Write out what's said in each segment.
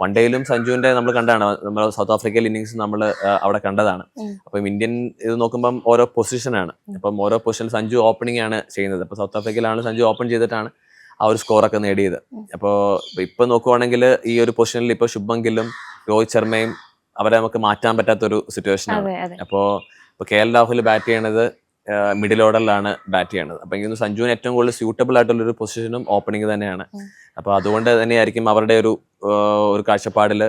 One ഡേയിലും സഞ്ജുവിന്റെ നമ്മൾ കണ്ടാണ്. നമ്മൾ സൗത്ത് ആഫ്രിക്കയിൽ ഇന്നിങ്സ് നമ്മൾ അവിടെ കണ്ടതാണ്. അപ്പം ഇന്ത്യൻ ഇത് നോക്കുമ്പം ഓരോ പൊസിഷനാണ് അപ്പം ഓരോ പൊസിഷൻ സഞ്ജു ഓപ്പണിംഗ് ആണ് ചെയ്യുന്നത്. അപ്പോൾ സൗത്ത് ആഫ്രിക്കയിലാണ് സഞ്ജു ഓപ്പൺ ചെയ്തിട്ടാണ് ആ ഒരു സ്കോറൊക്കെ നേടിയത്. അപ്പോൾ ഇപ്പൊ നോക്കുവാണെങ്കിൽ ഈ ഒരു പൊസിഷനിൽ ഇപ്പോൾ ശുഭം ഗില്ലും രോഹിത് ശർമ്മയും അവരെ നമുക്ക് മാറ്റാൻ പറ്റാത്ത ഒരു സിറ്റുവേഷൻ ആണ്. അതെ അതെ. അപ്പോൾ ഇപ്പോൾ കെ എൽ രാഹുൽ ബാറ്റ് ചെയ്യണത് മിഡിൽ ഓർഡറിലാണ് ബാറ്റ് ചെയ്യണത്. അപ്പൊ എനിക്ക് സഞ്ജുവിന് ഏറ്റവും കൂടുതൽ സ്യൂട്ടബിൾ ആയിട്ടുള്ള ഒരു പൊസിഷനും ഓപ്പണിംഗ് തന്നെയാണ് അപ്പൊ അതുകൊണ്ട് തന്നെയായിരിക്കും അവരുടെ ഒരു ഒരു കാഴ്ചപ്പാടിൽ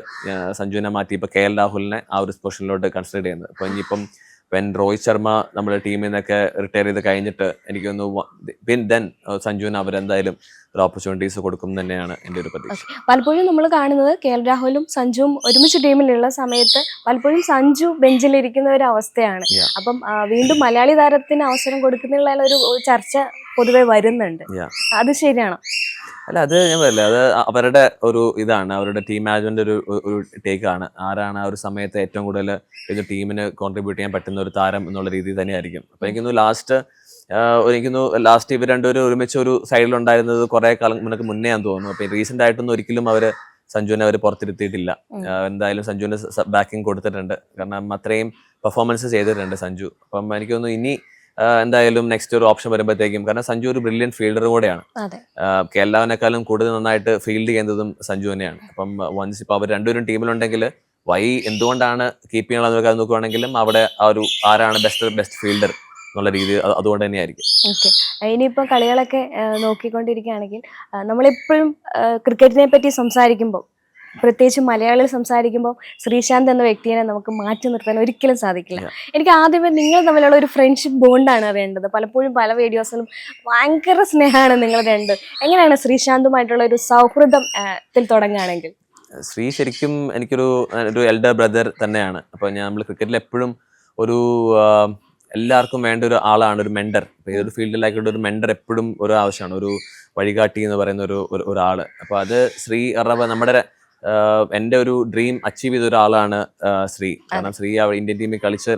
സഞ്ജുവിനെ മാറ്റി. ഇപ്പൊ കെ എൽ രാഹുലിനെ ആ ഒരു പൊസിഷനിലോട്ട് കൺസിഡർ ചെയ്യുന്നത്. അപ്പൊ ഇനിയിപ്പം വെൻ രോഹിത് ശർമ്മ നമ്മുടെ ടീമിൽ നിന്നൊക്കെ റിട്ടയർ ചെയ്ത് കഴിഞ്ഞിട്ട് എനിക്ക് ഒന്ന് പിൻ ദെൻ സഞ്ജുവിന് അവരെന്തായാലും ഒരു ഓപ്പർച്യൂണിറ്റീസ് കൊടുക്കും തന്നെയാണ് എന്റെ ഒരു പ്രതീക്ഷ. പലപ്പോഴും നമ്മൾ കാണുന്നത് കെ എൽ രാഹുലും സഞ്ജുവും ഒരുമിച്ച് ടീമിലുള്ള സമയത്ത് പലപ്പോഴും സഞ്ജു ബെഞ്ചിലിരിക്കുന്ന ഒരു അവസ്ഥയാണ്. അപ്പം വീണ്ടും മലയാളി താരത്തിന് അവസരം കൊടുക്കുന്ന ഒരു ചർച്ച പൊതുവെ വരുന്നുണ്ട്. അത് ശരിയാണോ? അല്ല അത് ഞാൻ പറയില്ല അത് അവരുടെ ഒരു ഇതാണ് അവരുടെ ടീം മാനേജ്മെന്റ് ഒരു ഒരു ടേക്ക് ആണ്. ആരാണ് ആ ഒരു സമയത്ത് ഏറ്റവും കൂടുതൽ ഇത് ടീമിന് കോൺട്രിബ്യൂട്ട് ചെയ്യാൻ പറ്റുന്ന ഒരു താരം എന്നുള്ള രീതിയിൽ തന്നെയായിരിക്കും. അപ്പൊ എനിക്കൊന്ന് ലാസ്റ്റ് എനിക്കൊന്ന് ലാസ്റ്റ് ഇവർ രണ്ടുപേരും ഒരുമിച്ച് ഒരു സൈഡിലുണ്ടായിരുന്നത് കുറെ കാലം മുന്നേ മുന്നേ ഞാൻ തോന്നുന്നു. അപ്പൊ റീസെന്റ് ആയിട്ടൊന്നും ഒരിക്കലും അവർ സഞ്ജുവിനെ അവർ പുറത്തിരുത്തിയിട്ടില്ല. എന്തായാലും സഞ്ജുവിന് ബാക്കിംഗ് കൊടുത്തിട്ടുണ്ട്. കാരണം അത്രയും പെർഫോമൻസ് ചെയ്തിട്ടുണ്ട് സഞ്ജു. അപ്പം എനിക്ക് തോന്നുന്നു ഇനി എന്തായാലും നെക്സ്റ്റ് ഒരു ഓപ്ഷൻ വരുമ്പോഴത്തേക്കും. കാരണം സഞ്ജു ഒരു ബ്രില്യൻ ഫീൽഡർ കൂടെയാണ്. കേരളാവിനേക്കാളും കൂടുതൽ നന്നായിട്ട് ഫീൽഡ് ചെയ്യുന്നതും സഞ്ജു തന്നെയാണ്. അപ്പം വൺസ് ഇപ്പൊ അവർ രണ്ടുപേരും ടീമിലുണ്ടെങ്കിൽ വൈ എന്തുകൊണ്ടാണ് കീപ്പ് ചെയ്യാനുള്ളത് നോക്കുവാണെങ്കിലും അവിടെ ആ ഒരു ആരാണ് ബെസ്റ്റ് ബെസ്റ്റ് ഫീൽഡർ എന്നുള്ള രീതി അത് അതുകൊണ്ട് തന്നെയായിരിക്കും. ഓക്കെ ഇനിയിപ്പോൾ കളികളൊക്കെ നോക്കിക്കൊണ്ടിരിക്കുകയാണെങ്കിൽ നമ്മളെപ്പോഴും ക്രിക്കറ്റിനെ പറ്റി സംസാരിക്കുമ്പോൾ പ്രത്യേകിച്ച് മലയാളികൾ സംസാരിക്കുമ്പോൾ ശ്രീശാന്ത് എന്ന വ്യക്തിയെ നമുക്ക് മാറ്റി നിർത്താൻ ഒരിക്കലും സാധിക്കില്ല. എനിക്ക് ആദ്യമേ നിങ്ങൾ തമ്മിലുള്ള ഒരു ഫ്രണ്ട്ഷിപ്പ് ബോണ്ടാണ് വേണ്ടത് പലപ്പോഴും പല വീഡിയോസിലും ഭയങ്കര സ്നേഹമാണ് നിങ്ങൾ രണ്ട്. എങ്ങനെയാണ് ശ്രീശാന്തുമായിട്ടുള്ള ഒരു സൗഹൃദത്തിൽ തുടങ്ങുകയാണെങ്കിൽ? ശ്രീ ശരിക്കും എനിക്കൊരു ഒരു എൽഡർ ബ്രദർ തന്നെയാണ്. അപ്പോൾ ഞാൻ നമ്മൾ ക്രിക്കറ്റിൽ എപ്പോഴും ഒരു എല്ലാവർക്കും വേണ്ട ഒരു ആളാണ് ഒരു മെൻഡർ ഏതൊരു ഫീൽഡിലായിക്കോട്ടെ ഒരു മെൻഡർ എപ്പോഴും ഒരു ആവശ്യമാണ്. ഒരു വഴികാട്ടി എന്ന് പറയുന്ന ഒരു ഒരാൾ അപ്പോൾ അപ്പൊ അത് ശ്രീ അറബ നമ്മുടെ എന്റെ ഒരു ഡ്രീം അച്ചീവ് ചെയ്ത ഒരാളാണ് ശ്രീ. കാരണം ശ്രീ അവിടെ ഇന്ത്യൻ ടീമിൽ കളിച്ച്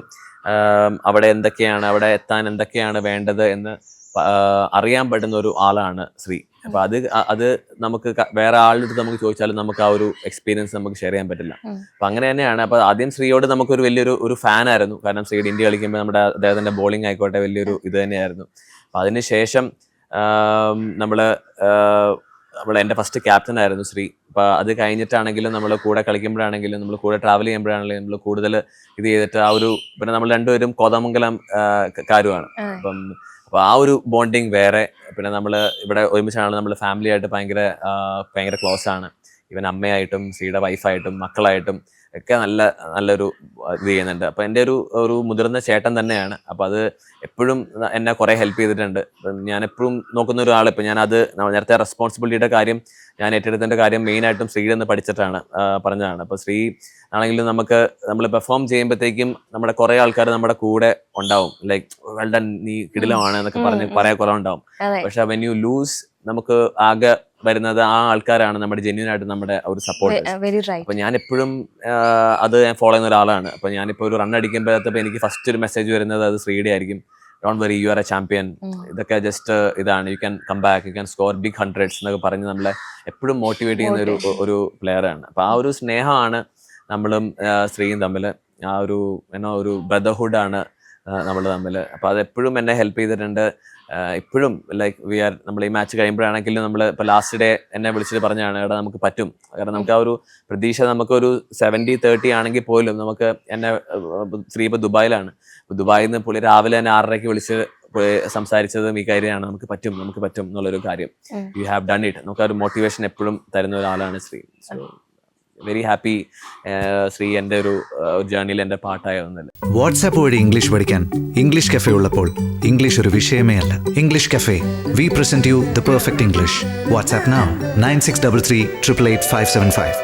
അവിടെ എന്തൊക്കെയാണ് അവിടെ എത്താൻ എന്തൊക്കെയാണ് വേണ്ടത് എന്ന് അറിയാൻ പറ്റുന്ന ഒരു ആളാണ് ശ്രീ. അപ്പൊ അത് അത് നമുക്ക് വേറെ ആളുടെ അടുത്ത് നമുക്ക് ചോദിച്ചാലും നമുക്ക് ആ ഒരു എക്സ്പീരിയൻസ് നമുക്ക് ഷെയർ ചെയ്യാൻ പറ്റില്ല. അപ്പൊ അങ്ങനെ തന്നെയാണ്. അപ്പൊ ആദ്യം ശ്രീയോട് നമുക്കൊരു വലിയൊരു ഒരു ഫാൻ ആയിരുന്നു. കാരണം ശ്രീയുടെ ഇന്ത്യ കളിക്കുമ്പോൾ നമ്മുടെ അദ്ദേഹത്തിന്റെ ബോളിംഗ് ആയിക്കോട്ടെ വലിയൊരു ഇത് തന്നെയായിരുന്നു. അപ്പൊ അതിനുശേഷം നമ്മൾ നമ്മൾ എന്റെ എന്റെ ഫസ്റ്റ് ക്യാപ്റ്റൻ ആയിരുന്നു ശ്രീ. അപ്പൊ അത് കഴിഞ്ഞിട്ടാണെങ്കിലും നമ്മൾ കൂടെ കളിക്കുമ്പോഴാണെങ്കിലും നമ്മൾ കൂടെ ട്രാവൽ ചെയ്യുമ്പോഴാണെങ്കിലും നമ്മൾ കൂടുതൽ ഇത് ചെയ്തിട്ട് ആ ഒരു പിന്നെ നമ്മൾ രണ്ടുപേരും കോതമംഗലം കാര്യമാണ്. അപ്പം അപ്പൊ ആ ഒരു ബോണ്ടിങ് വേറെ. പിന്നെ നമ്മൾ ഇവിടെ ഒരുമിച്ചാണ് നമ്മൾ ഫാമിലി ആയിട്ട് ഭയങ്കര ഭയങ്കര ക്ലോസ് ആണ്. ഇവൻ അമ്മയായിട്ടും സീയുടെ വൈഫായിട്ടും മക്കളായിട്ടും ഒക്കെ നല്ല നല്ലൊരു ഇത് ചെയ്യുന്നുണ്ട്. അപ്പൊ എന്റെ ഒരു ഒരു മുതിർന്ന ചേട്ടൻ തന്നെയാണ്. അപ്പൊ അത് എപ്പോഴും എന്നെ കുറെ ഹെൽപ്പ് ചെയ്തിട്ടുണ്ട്. ഞാൻ എപ്പോഴും നോക്കുന്ന ഒരാൾ ഇപ്പൊ. ഞാൻ അത് നേരത്തെ റെസ്പോൺസിബിലിറ്റിയുടെ കാര്യം ഞാൻ ഏറ്റെടുത്തതിന്റെ കാര്യം മെയിൻ ആയിട്ടും ശ്രീ നിന്ന് പഠിച്ചിട്ടാണ് പറഞ്ഞതാണ്. അപ്പൊ ശ്രീ ആണെങ്കിലും നമുക്ക് നമ്മൾ പെർഫോം ചെയ്യുമ്പോഴത്തേക്കും നമ്മുടെ കുറെ ആൾക്കാർ നമ്മുടെ കൂടെ ഉണ്ടാവും. ലൈക്ക് വെൽഡൺ നീ കിടിലമാണ് എന്നൊക്കെ പറഞ്ഞ്. പറയാൻ കുറെ ഉണ്ടാവും പക്ഷെ വെൻ യു ലൂസ് നമുക്ക് ആകെ വരുന്നത് ആ ആൾക്കാരാണ് നമ്മുടെ ജെന്യൂൻ ആയിട്ട് നമ്മുടെ ഒരു സപ്പോർട്ട് അപ്പൊ ഞാൻ എപ്പോഴും അത് ഞാൻ ഫോളോ ചെയ്യുന്ന ഒരാളാണ്. അപ്പൊ ഞാനിപ്പോ ഒരു റൺ അടിക്കുമ്പോഴത്തപ്പോ എനിക്ക് ഫസ്റ്റ് ഒരു മെസ്സേജ് വരുന്നത് അത് ശ്രീയുടെ ആയിരിക്കും. Don't worry you are a champion ഇതൊക്കെ ജസ്റ്റ് ഇതാണ്. You can come back you can score big hundreds എന്നൊക്കെ പറഞ്ഞ് നമ്മളെ എപ്പോഴും മോട്ടിവേറ്റ് ചെയ്യുന്ന ഒരു ഒരു പ്ലെയർ ആണ്. അപ്പൊ ആ ഒരു സ്നേഹമാണ് നമ്മളും സ്ത്രീയും തമ്മിൽ ആ ഒരു എന്നോ ഒരു ബ്രദർഹുഡ് ആണ് നമ്മൾ തമ്മിൽ അപ്പോൾ അതെപ്പോഴും എന്നെ ഹെൽപ്പ് ചെയ്തിട്ടുണ്ട്. ഇപ്പോഴും ലൈക്ക് വി ആർ നമ്മൾ ഈ മാച്ച് കഴിയുമ്പോഴാണെങ്കിലും നമ്മൾ ഇപ്പോൾ ലാസ്റ്റ് ഡേ എന്നെ വിളിച്ചിട്ട് പറഞ്ഞാണ് എടാ നമുക്ക് പറ്റും. കാരണം നമുക്ക് ആ ഒരു പ്രതീക്ഷ നമുക്കൊരു സെവന്റി തേർട്ടി ആണെങ്കിൽ പോലും നമുക്ക് എന്നെ സ്ത്രീ ഇപ്പോൾ ദുബായിലാണ്. ഇപ്പോൾ ദുബായിൽ നിന്ന് പുള്ളി രാവിലെ തന്നെ ആറരയ്ക്ക് വിളിച്ച് സംസാരിച്ചതും ഈ കാര്യമാണ്. നമുക്ക് പറ്റും നമുക്ക് പറ്റും എന്നുള്ളൊരു കാര്യം. യു ഹാവ് ഡൺ ഇറ്റ് നമുക്ക് ആ ഒരു മോട്ടിവേഷൻ എപ്പോഴും തരുന്ന ഒരാളാണ് Sree so very happy Sree എന്റെ ഒരു ജേർണിയിൽ എന്റെ പാട്ടായ ഒന്നല്ല. വാട്സാപ്പ് വഴി ഇംഗ്ലീഷ് പഠിക്കാൻ ഇംഗ്ലീഷ് കഫേ ഉള്ളപ്പോൾ ഇംഗ്ലീഷ് ഒരു വിഷയമേ അല്ല. English cafe we present you the perfect English WhatsApp nine six double three triple eight five seven five